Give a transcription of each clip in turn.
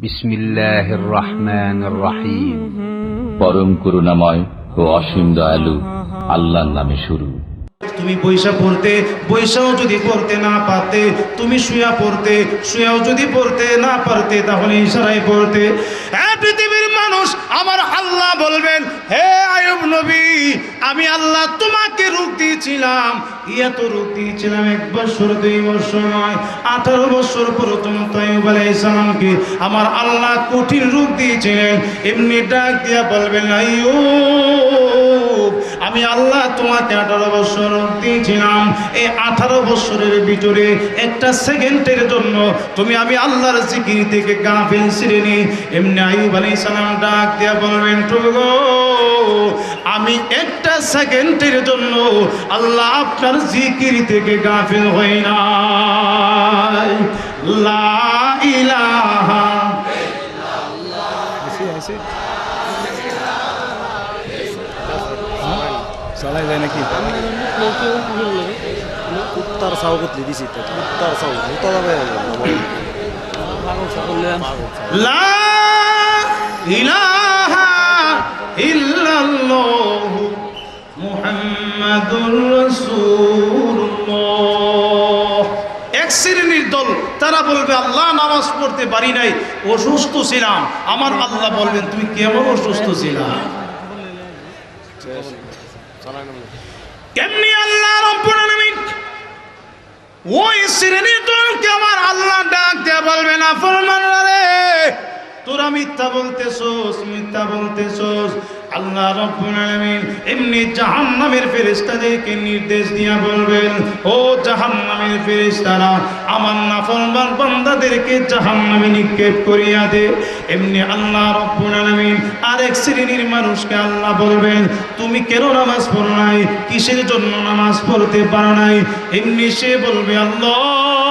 বিসমিল্লাহির রহমানির রহিম। পরম করুণাময় ও অসীম দয়ালু আল্লাহর নামে শুরু। তুমি বৈশা পড়তে, বৈশাও যদি পড়তে না পারতে, তুমি শুয়া পড়তে, শুয়াও যদি পড়তে না পারতে, তাহলে ইশারায় পড়তে। হ্যাঁ পৃথিবীর মানুষ, আমার আল্লাহ বলবেন, হে আয়ুব নবী, আমি আল্লাহ তোমাকে রূপ দিয়েছিলাম। ইয়া তো রূপ দিয়েছিলাম, এক বছর, দুই বছর নয়, আঠারো বছর পর্যন্ত আয়ুব আলাইহিস সালামকে আমার আল্লাহ কঠিন রূপ দিয়েছিলেন। এমনি ডাক দিয়া বলবেন আইয়ুব আমি আল্লাহ তোমাকে আঠারো বছর দিয়েছিলাম। এই আঠারো বছরের ভিতরে একটা সেকেন্ডের জন্য তুমি আমি আল্লাহর জিকির থেকে গাফিল শ্রেণি এমনি আইব আলী সালাম ডাক দিয়া বলবেন আমি একটা সেকেন্ডের জন্য আল্লাহ আপনার জিকির থেকে গাফিল হই না লা চালাই যায় নাকি? কুত্তার চাও কতলি দিছি তো কুত্তার চাও জুতা যাবে লা ইলাহা ইল্লাল্লাহ মুহাম্মাদুর রাসূলুল্লাহ। এক শ্রেণির দল তারা বলবে আল্লাহ নামাজ পড়তে পারি নাই অসুস্থ ছিলাম। আমার আল্লাহ বলবেন তুমি কেমন অসুস্থ ছিলাম কেমনি আল্লাহ রব্বুল আলামিন? ওই শ্রেণির দলকে আমার আল্লাহ ডাক দেয়া বলবে না, ফরমান রে। তোরা মিথ্যা বলতেছোস মিথ্যা বলতেছোস। আল্লাহ রব্বুল আলামিন এমনি জাহান্নামের ফেরেশতাদেরকে নির্দেশ দিয়া বলবেন, ও জাহান্নামের ফেরেশতারা, আমার নাফরমান বান্দাদেরকে জাহান্নামে নিক্ষেপ করিয়া দে। এমনি আল্লাহ রব্বুল আলামিন আরেক শ্রেণির মানুষকে আল্লাহ বলবেন, তুমি কেন নামাজ পড়ো নাই? কিসের জন্য নামাজ পড়তে পারো নাই? এমনি সে বলবে, আল্লাহ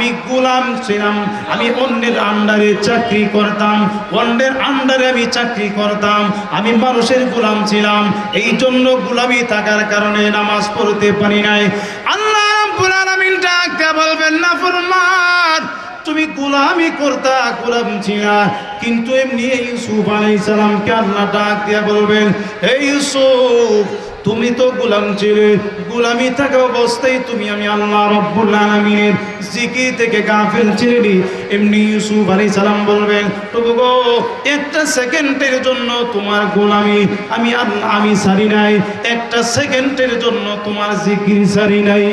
আমি গোলাম ছিলাম, আমি অন্যের আন্ডারে চাকরি করতাম, অন্যের আন্ডারে আমি চাকরি করতাম, আমি মানুষের গোলাম ছিলাম। এই জন্য গোলামি থাকার কারণে নামাজ পড়তে পারি নাই। আল্লাহ রাব্বুল আলামিন ডাক দিয়ে বলবেন, না ফরমান, তুমি গোলামি করতা, গোলাম ছিলা। কিন্তু এমনি ইউসুফ আলাইহিস সালামকে আল্লাহ ডাক দিয়া বলবেন, হে ইউসুফ তুমি তো গোলাম ছিলে, গোলামি থাকা অবস্থায় তুমি আমি আল্লাহ রব্বুল আলামিনের জিকির থেকে গাফিল ছিলি এমনি ইউসুফ আলাইহিস সালাম বলবেন, প্রভু গো, একটা সেকেন্ডের জন্য তোমার গোলামি আমি আমি সারি নাই, একটা সেকেন্ডের জন্য তোমার জিকির সারি নাই।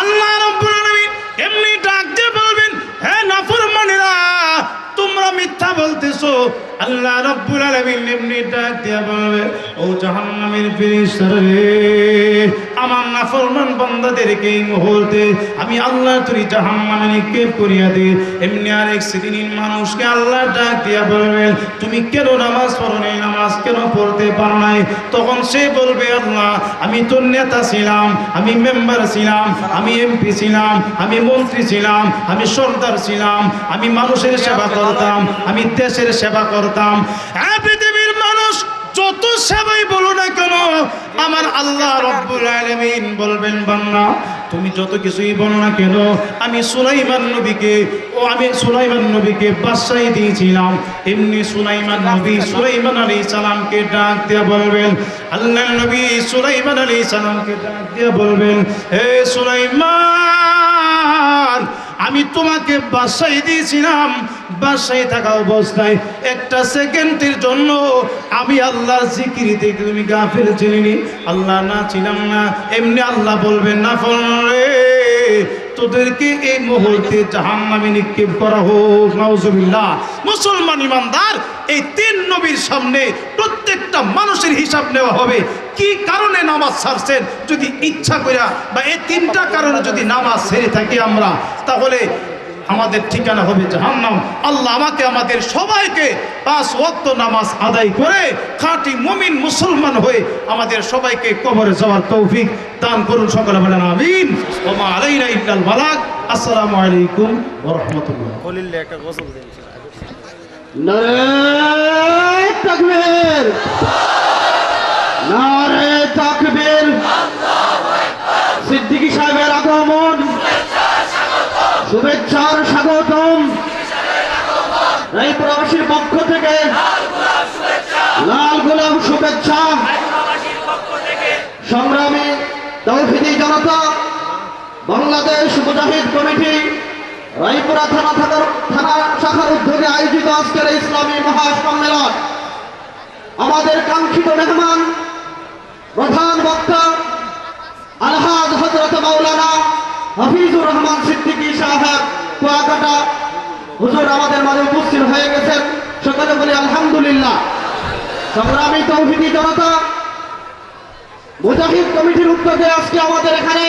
আল্লাহ রব্বুল আলামিন এমনি ডাক দিয়ে বলবেন, হে নাফরমানেরা, তোমরা মিথ্যা বলতেছো আল্লাহ রব্বুল আলামিন এমনি ডাক দিয়ে বলবে, ও জাহান্নামের ফেরেশতারা রে, আমার নাফরমান বান্দাদেরকে এই মুহূর্তে আমি আল্লাহ তুই জাহান্নামে নিক্ষেপ করিয়া দে এমনি আরেক শ্রেণির মানুষকে আল্লাহ ডাক দিয়া বলবেন তুমি কেন নামাজ পড়ো নাই, নামাজ কেন পড়তে পারো নাই? তখন সে বলবে, আল্লাহ, আমি তোর নেতা ছিলাম, আমি মেম্বার ছিলাম, আমি এমপি ছিলাম, আমি মন্ত্রী ছিলাম, আমি সর্দার ছিলাম, আমি মানুষের সেবা করতাম, আমি দেশের সেবা করতাম। পৃথিবীর মানুষ যত সেবাই বলো না কেন, আমার আল্লাহ রব্বুল আলামিন বলবেন বান্না তুমি যত কিছুই বলো না কেন, আমি সুলাইমান নবীকে, ও আমি সুলাইমান নবীকে বাদশাহী দিয়েছিলাম। এমনি সুলাইমান নবী সুলাইমান আলী সালামকে ডাক দিয়ে বলবেন আল্লাহ নবী সুলাইমান আলী সালামকে ডাক দিয়ে বলবেন হে সুলাইমান আমি তোমাকে বাসায় দিয়েছিলাম, বাসায় থাকা অবস্থায় একটা সেকেন্ডের জন্য আমি আল্লাহ জিকির দেখে তুমি গা ফেলে চিনিনি আল্লাহ না ছিলাম না, এমনি আল্লাহ বলবেন না ফল রে তোদেরকে এই মুহূর্তে জাহান্নামে নিক্ষেপ করা হোক, নাউজুবিল্লাহ। মুসলমান ইমানদার এই তিন নবীর সামনে প্রত্যেকটা মানুষের হিসাব নেওয়া হবে। কি কারণে নামাজ ছাড়ছেন? যদি ইচ্ছা কইরা বা এই তিনটা কারণে যদি নামাজ ছেড়ে থাকি আমরা তাহলে আমাদের ঠিকানা হবে জাহান্নাম। আল্লাহ আমাকে আমাদের সবাইকে পাঁচ ওয়াক্ত নামাজ আদায় করে খাঁটি মুমিন মুসলমান হয়ে আমাদের সবাইকে কবরে যাওয়ার তৌফিক দান করুন সকলে বলেন আমিন। ওমা আলাইনা ইল্লাল বালাগ। আসসালামু আলাইকুম ওয়া রাহমাতুল্লাহ। একটা গোসল দিন। নারে তাকবীর নারে তাকবীর। সিদ্দিকী সাহেবের আগমন। শুভেচ্ছার স্বাগত স্বাগতম রায়পুরবাসীর পক্ষ থেকে লাল গোলাম শুভেচ্ছা। সংগ্রামী তৌহিদি জনতা, বাংলাদেশ মুজাহিদ কমিটি, রায়পুরা থানা থাকার থানা শাখার উদ্যোগে আয়োজিত আজকের এই ইসলামী মহাসম্মেলন। আমাদের কাঙ্ক্ষিত মেহমান প্রধান বক্তা আলহাজ হজরত মাওলানা হাফিজুর রহমান সিদ্দিকী সাহেব, কুয়াকাটা। হুজুর আমাদের মাঝে উপস্থিত হয়ে গেছেন। সকলে বলি আলহামদুলিল্লাহ। সংগ্রামী তৌহিদি জনতা, মুজাহিদ কমিটির উদ্যোগে আজকে আমাদের এখানে